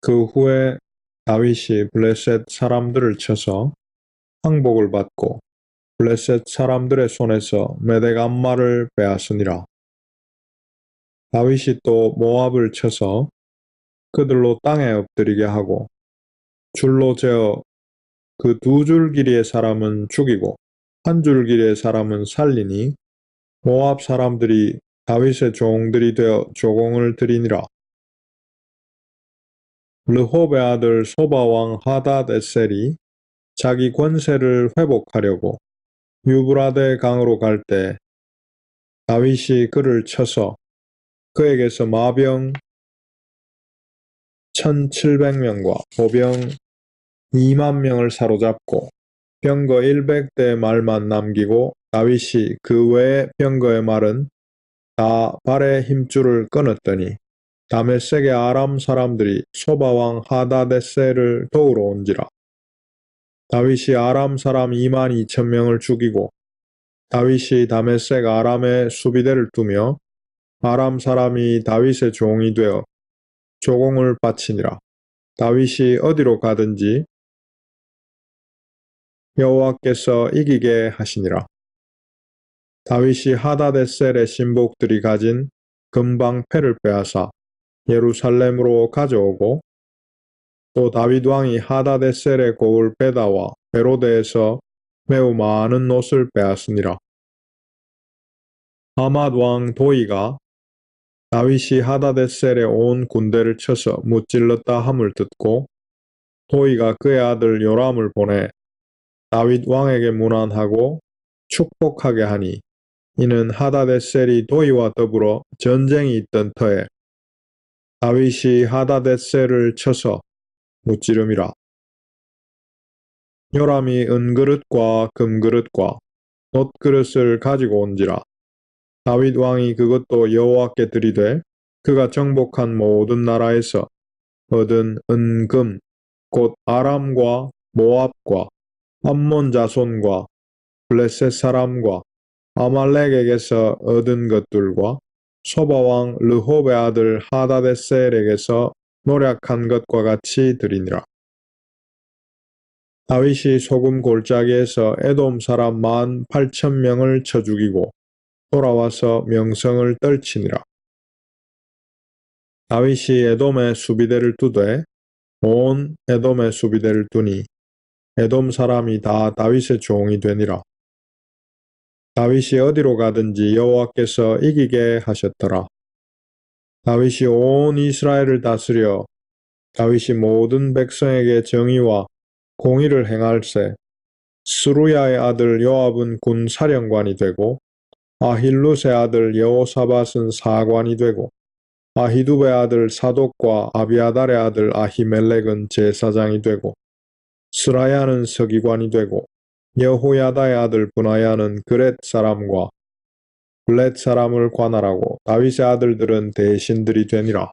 그 후에 다윗이 블레셋 사람들을 쳐서 항복을 받고 블레셋 사람들의 손에서 메덱 암마를 빼앗으니라. 다윗이 또 모압을 쳐서 그들로 땅에 엎드리게 하고 줄로 재어 그 두 줄 길이의 사람은 죽이고 한 줄 길이의 사람은 살리니 모압 사람들이 다윗의 종들이 되어 조공을 드리니라. 르홉의 아들 소바왕 하닷 에셀이 자기 권세를 회복하려고 유브라데 강으로 갈 때 다윗이 그를 쳐서 그에게서 마병 1700명과 보병 2만 명을 사로잡고 병거 100대 말만 남기고 다윗이 그 외의 병거의 말은 다 발의 힘줄을 끊었더니 다메섹의 아람 사람들이 소바왕 하다데셀을 도우러 온지라. 다윗이 아람 사람 2만 2천 명을 죽이고 다윗이 다메섹 아람의 수비대를 두며 아람 사람이 다윗의 종이 되어 조공을 바치니라. 다윗이 어디로 가든지 여호와께서 이기게 하시니라. 다윗이 하다데셀의 신복들이 가진 금방패를 빼앗아 예루살렘으로 가져오고 또 다윗 왕이 하다데셀의 고을 베다와 베로데에서 매우 많은 옷을 빼앗으니라. 아맛 왕 도이가 다윗이 하다데셀의 온 군대를 쳐서 무찔렀다 함을 듣고 도이가 그의 아들 요람을 보내 다윗 왕에게 문안하고 축복하게 하니 이는 하다데셀이 도이와 더불어 전쟁이 있던 터에 다윗이 하다데셀을 쳐서 무찌름이라. 요람이 은그릇과 금그릇과 놋그릇을 가지고 온지라. 다윗 왕이 그것도 여호와께 드리되 그가 정복한 모든 나라에서 얻은 은금 곧 아람과 모압과 암몬 자손과 블레셋 사람과 아말렉에게서 얻은 것들과 소바왕 르홉의 아들 하다데셀에게서 노력한 것과 같이 드리니라. 다윗이 소금 골짜기에서 에돔 사람 만 팔천 명을 쳐 죽이고 돌아와서 명성을 떨치니라. 다윗이 에돔의 수비대를 두되 온 에돔의 수비대를 두니 에돔 사람이 다 다윗의 종이 되니라. 다윗이 어디로 가든지 여호와께서 이기게 하셨더라. 다윗이 온 이스라엘을 다스려 다윗이 모든 백성에게 정의와 공의를 행할세 스루야의 아들 요압은 군 사령관이 되고 아힐룻의 아들 여호사밧은 사관이 되고 아히두베의 아들 사독과 아비아달의 아들 아히멜렉은 제사장이 되고 스라야는 서기관이 되고 여호야다의 아들 분하야는 그렛 사람과 블렛 사람을 관할하고 다윗의 아들들은 대신들이 되니라.